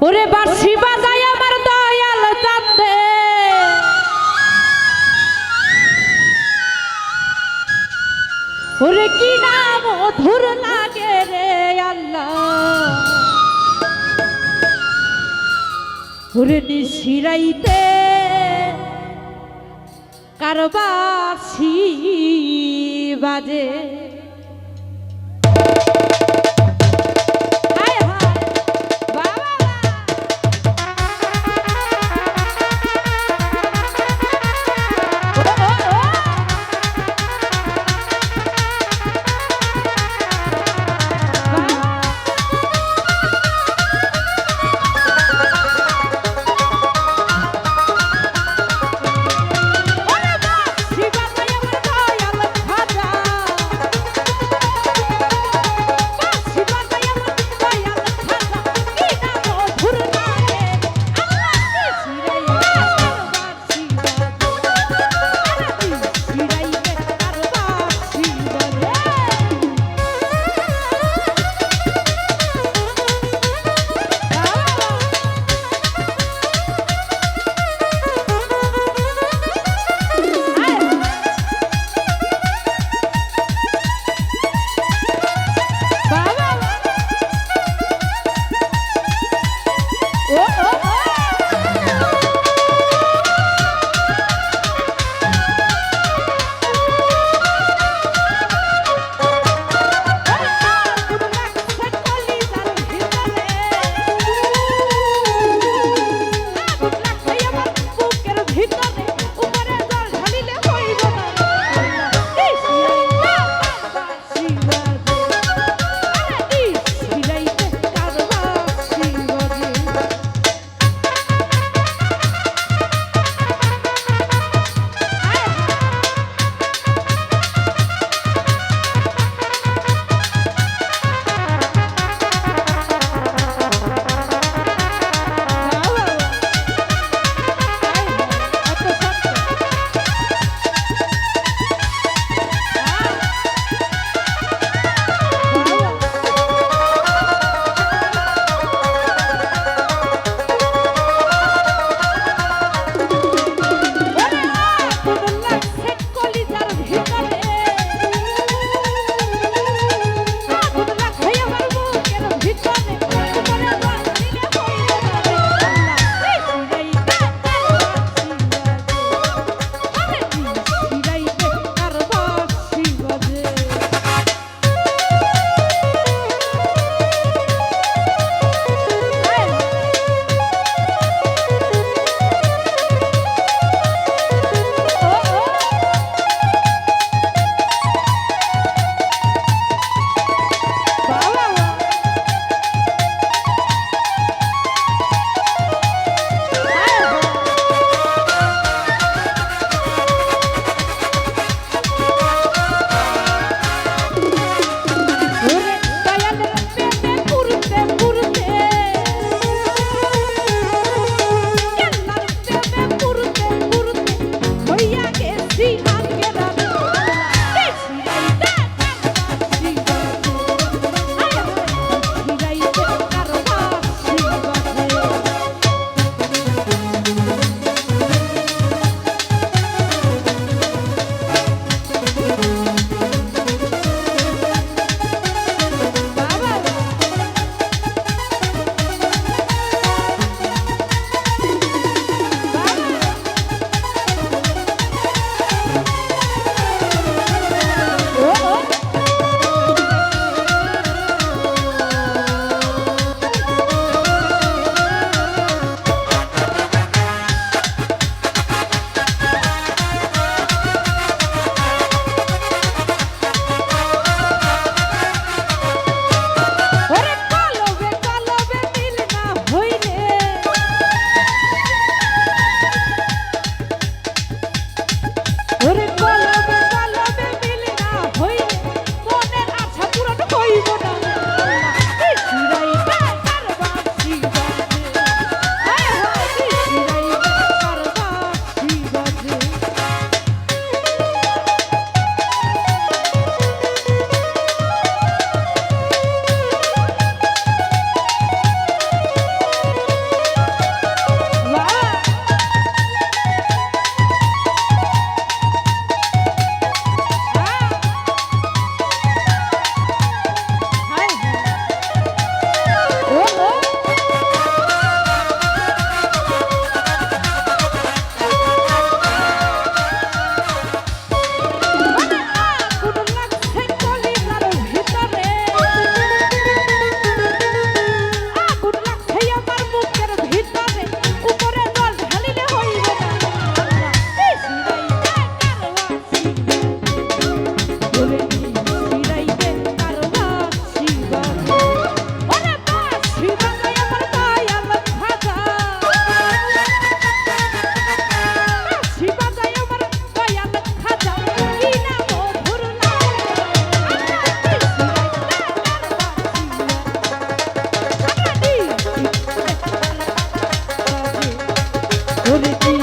ওরে বাঁশি বাজায় আমার দয়াল চান্দে ওরে কি নাম মধুর লাগে রে আল্লাহ। ওরে নিশিরাইতে কারবাসি বাজে শুনেছি